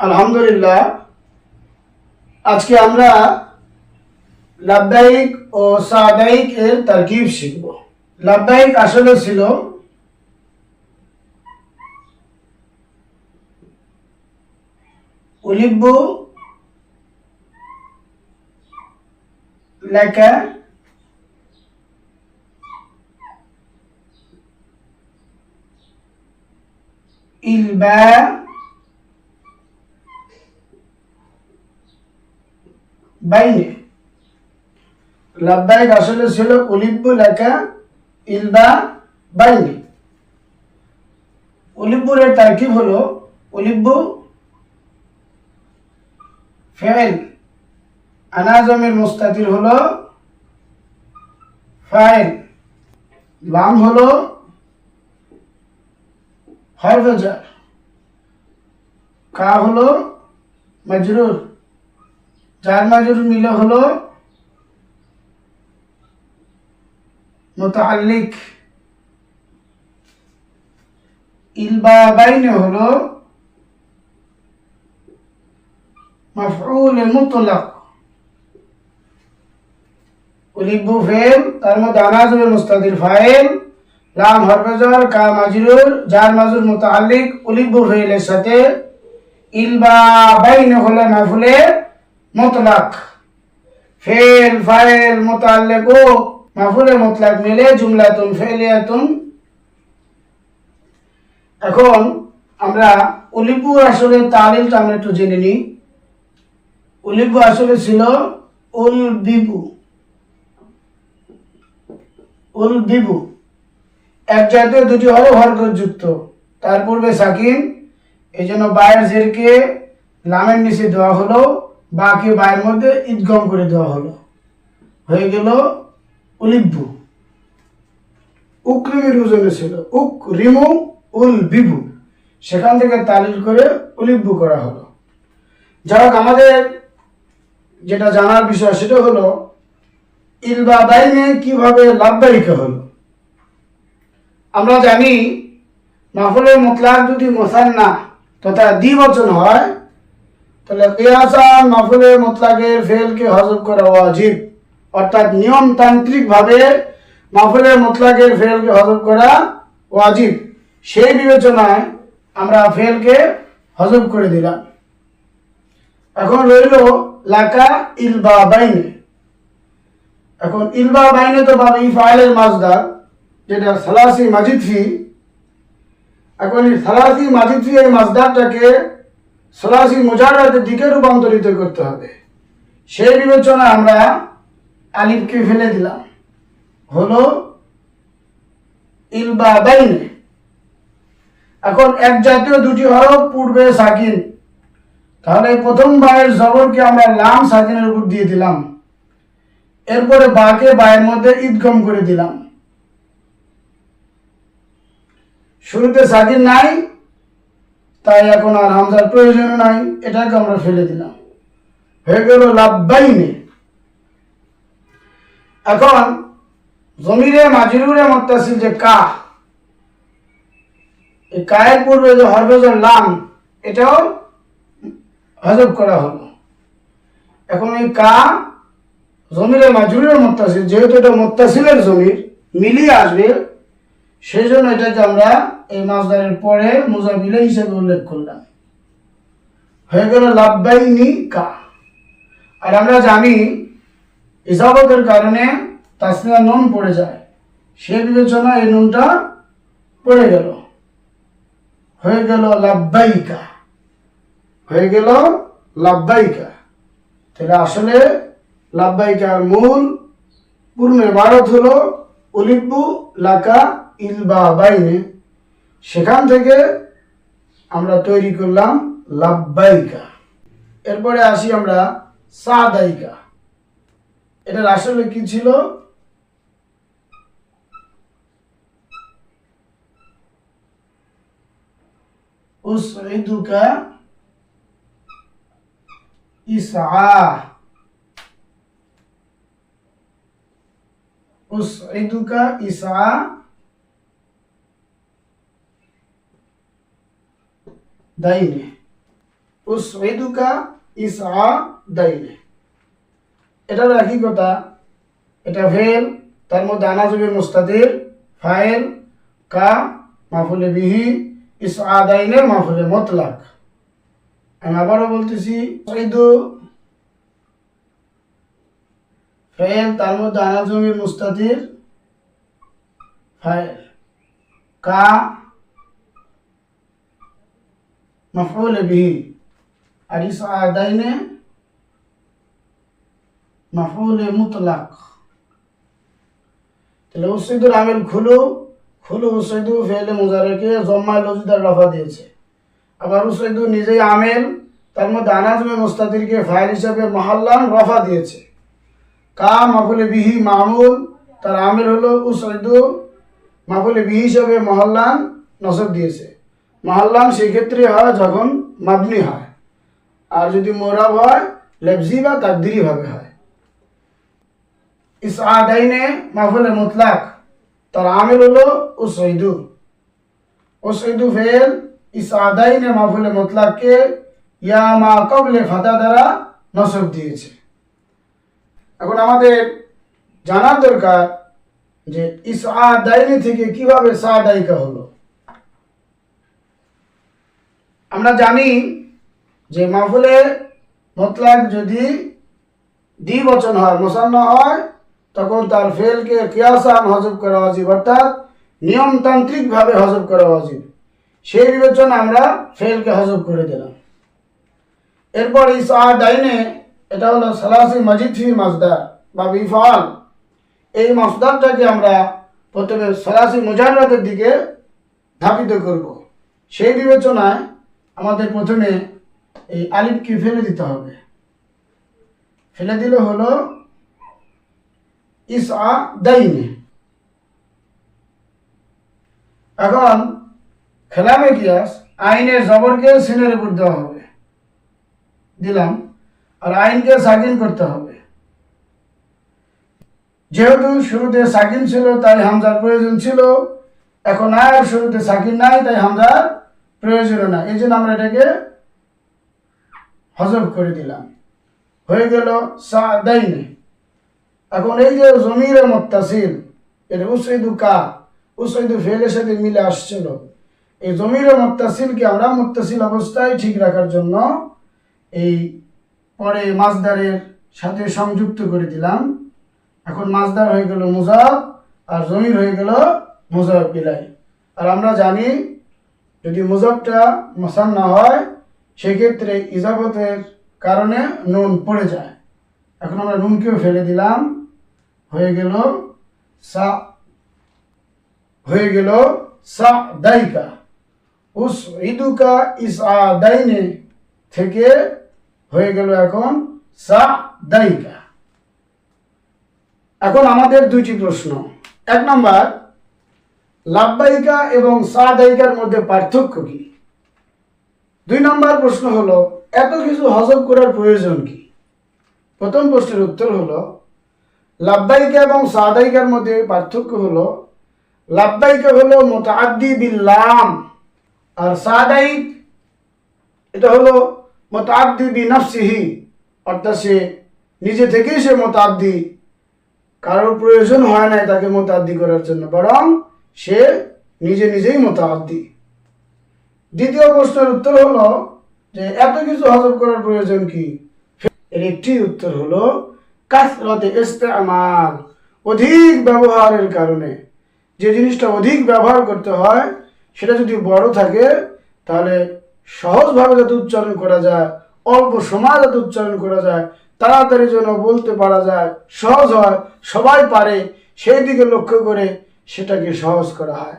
আলহামদুলিল্লাহ, আজকে আমরা লাভদায়িক ও সাদায়িক এর তারকিব শিখব। লাভদায়িক আসলে ছিল উলিব্বু লেখা ইলবা বাইনে লাভদায়ক আসলে ছিল উলিব্বু লেখা ইলবা বাইনে উলিব্বুরের তারকিব হলো উলিব্বু ফেল আনাজমের মুস্তাতির হলো ফাইল। লাম হলো হরফজার কা হলো মজরুর। যার মাজুর মিলে হলো মোতাল্লিক ইলবা বাইনে হলো মুতলাক। উলিব্বু ফেল, তার মধ্যে আনাজুল মুস্তাদির ফাইল। লাম হরফজার, কা মাজরুর যার মাজুর মুতাল্লিক উলিব্বু ফেলের সাথে ইলবা বাইনে হলো মাফুলে মুতলাক। ফেল ফাইল ও মাফুলে মুতলাক মিলে জুমলাতুন ফেলিয়াতুন। এখন আমরা উলিব্বু আসলে তালিলটা আমরা একটু জেনে নিই। উলিব্বু আসলে ছিল উল বিবু উল বিবু এক জাতীয় দুটি হলো হরকতযুক্ত তার পূর্বে সাকিন এই জন্য বায়ের জেরকে লামের নিচে দেওয়া হলো। বাকি বায়ের মধ্যে ঈদগম করে দেওয়া হলো। হয়ে গেল উলিব্বু। উক্রিমের ওজনে ছিল। উক রিমু উল বিভু সেখান থেকে তালিল করে উলিব্বু করা হলো। যাই আমাদের যেটা জানার বিষয় সেটা হলো ইলবা বাইনে কীভাবে লাভবাহিকা হলো? আমরা জানি মাফুলের মুতলাক যদি মোসান্না তথা দ্বিবচন হয় তাহলে কিয়াসান মাফুলের মুতলাকের ফেলকে হজব করা ওয়াজিব। অর্থাৎ নিয়মতান্ত্রিকভাবে মাফুলের মুতলাকের ফেলকে হজব করা ওয়াজিব। সেই বিবেচনায় আমরা ফেলকে হজব করে দিলাম। এখন রইল লাকা ইলবা বাইনে। এখন ইলবা বাইনে তো পাবে ফাইলের মাজদার, যেটা সালাসি মাজিদ ফি। এখন এই সালাসি মাজিদ ফি এই মাজদারটাকে সালাসি মুজারাতের দিকে রূপান্তরিত করতে হবে। সেই বিবেচনা আমরা আলিফকে ফেলে দিলাম। হলো ইলবা বাইনে। এখন এক জাতীয়, দুটি হরফ, পূর্বে সাকিন। তাহলে প্রথম বায়ের জবরকে আমরা লাম সাকিনের উপর দিয়ে দিলাম। এরপরে বাকে বায়ের মধ্যে ঈদগম করে দিলাম। শুরুতে সাকিন নাই তাই এখন আর হামজার প্রয়োজন নাই, এটাকে আমরা ফেলে দিলাম। হয়ে গেল লাভবাইনে। এখন জমিরে মাজরুরে মত্তাসিল যে কা, এই কায়ের পূর্বে যে হরফেজর লাম, এটাও হজব করা হলো। এখন এই কা জমিরে মাজরুরের মোত্তাসিল, যেহেতু এটা মোত্তাসিলের জমির, মিলিয়ে আসবে সেই জন্য এটাকে আমরা এই মাছদারের পরে মুজাবিলে হিসেবে উল্লেখ করলাম। হয়ে গেল লাভবাইনি কা। আর আমরা জানি ইসাবতের কারণে তাসমিয়া নুন পড়ে যায়। সে বিবেচনা এই নুনটা পড়ে গেল। হয়ে গেল লাভবাইকা হয়ে গেল লাভবাইকা তাহলে আসলে লাভবাইকার মূল পূর্ণ ইবারত হলো উলিব্বু লাকা ইলবা বাইনে, সেখান থেকে আমরা তৈরি করলাম লাভবাইকা এরপরে আসি আমরা সাদাইকা। এটার আসলে কি ছিল? উসঈদুকা ইসআ। উসঈদুকা ইসআ। দাইনে উসঈদুকা ইসআ দাইনে এটার একই কথা এটা ফেল তার মধ্যে আনাজুবি মুস্তাদির ফাইল কা মাফুলে বিহি ইসআ দাইনে মাফুলে মতলাক আমি আবারও বলতেছি উসঈদু ফেল তার মধ্যে আনাজুবি মুস্তাদির ফাইল কা مفعول به আর ইসআদাইনে মাফউল মুতলাক তাহলে উসইদুল আমিল খুলু খুলু উসইদু ফেলে মুজারেকে জম্মায় লজিদার রফা দিয়েছে আবার উসইদু নিজেই আমেল তার মধ্যে আনাজমে মুস্তাদিরকে ফাইল হিসাবে মহাল্লান রফা দিয়েছে কা মাফুলে বিহি মামুল তার আমিল হলো উসইদু মাফুলে বিহি হিসাবে মহল্লান নসব দিয়েছে মহল্লান সেক্ষেত্রে হয় যখন মাবনি হয়। আর যদি মোরাব হয়, লেবজি বা তাকদিরিভাবে হয়। ইস আদাইনে মাফুলে মুতলাক, তার আমিল হলো উসইদু উসইদু ফেল ইস আদাইনে মুতলাককে ইয়া মা কবলে ফাতা দ্বারা নসব দিয়েছে। এখন আমাদের জানার দরকার যে ইস আদাইনে থেকে কীভাবে সাদাইকা হলো। আমরা জানি যে মাহফুলে মতলাক যদি দ্বিবচন হয় মোসান্ন হয়, তখন তার ফেলকে কিয়াসান হজব করা উচিত, অর্থাৎ নিয়মতান্ত্রিকভাবে হজব করা উচিত। সেই বিবেচনা আমরা ফেলকে হজব করে দিলাম। এরপর ইসা ডাইনে এটা হলো সালাসি মজিদ ফি বা বিফাল এই মসদারটাকে আমরা প্রথমে সালাসি মুজাররাতের দিকে ধাপিত করব। সেই বিবেচনায় আমাদের প্রথমে এই আলিফকে ফেলে দিতে হবে? ফেলে দিলে হলো ইসা দাইনে। এখন খেলামে কিয়াস আইনের জবরকে সিনের উপর দেওয়া হবে। দিলাম। আর আইনকে সাকিন করতে হবে। যেহেতু শুরুতে সাকিন ছিল, তাই হামজার প্রয়োজন ছিল। এখন আর শুরুতে সাকিন নাই, তাই হামজার প্রয়োজন না। এই জন্য আমরা এটাকে হজব করে দিলাম। হয়ে গেল সাদাইনে। এখন এই যে জমির মোত্তাসিল এটা উসইদু কা উসইদু ফেলের সাথে মিলে আসছিল। এই জমির মোত্তাসিলকে আমরা মোত্তাসিল অবস্থায় ঠিক রাখার জন্য এই পরে মাছদারের সাথে সংযুক্ত করে দিলাম। এখন মাছদার হয়ে গেল মুজাব, আর জমির হয়ে গেল মুজাব বিলাই। আর আমরা জানি যদি মুজাবটা মোসান্না হয়, সেক্ষেত্রে ইজাবতের কারণে নুন পড়ে যায়। এখন আমরা নুনকেও ফেলে দিলাম। হয়ে গেল সা, হয়ে গেল সা দাইকা। উস ইদুকা ইস আ দাইনে থেকে হয়ে গেল এখন সা দায়িকা এখন আমাদের দুইটি প্রশ্ন। এক নম্বর লাভবাহিকা এবং সাদায়িকার মধ্যে পার্থক্য কি? দুই নম্বর প্রশ্ন হলো, এত কিছু হজম করার প্রয়োজন কি? প্রথম প্রশ্নের উত্তর হলো লাভবাহিকা এবং সাদায়িকার মধ্যে পার্থক্য হলো লাভবাহিকা হলো মোতাদ্দি বিল্লাম আর সাদাইক এটা হলো মোতাদ্দি বি নফসিহি অর্থাৎ সে নিজে থেকেই সে মোতাদ্দি কারোর প্রয়োজন হয় নাই তাকে মোতাদ্দি করার জন্য, বরং সে নিজে নিজেই মোতাহাদ্দি। দ্বিতীয় প্রশ্নের উত্তর হলো যে, এত কিছু হজম করার প্রয়োজন কি? এর একটি উত্তর হলো, কাসরতে ইস্তেমাল, অধিক ব্যবহারের কারণে। যে জিনিসটা অধিক ব্যবহার করতে হয়, সেটা যদি বড় থাকে, তাহলে সহজভাবে যাতে উচ্চারণ করা যায়, অল্প সময় যাতে উচ্চারণ করা যায়, তাড়াতাড়ি যেন বলতে পারা যায়, সহজ হয়, সবাই পারে, সেই দিকে লক্ষ্য করে সেটাকে সহজ করা হয়।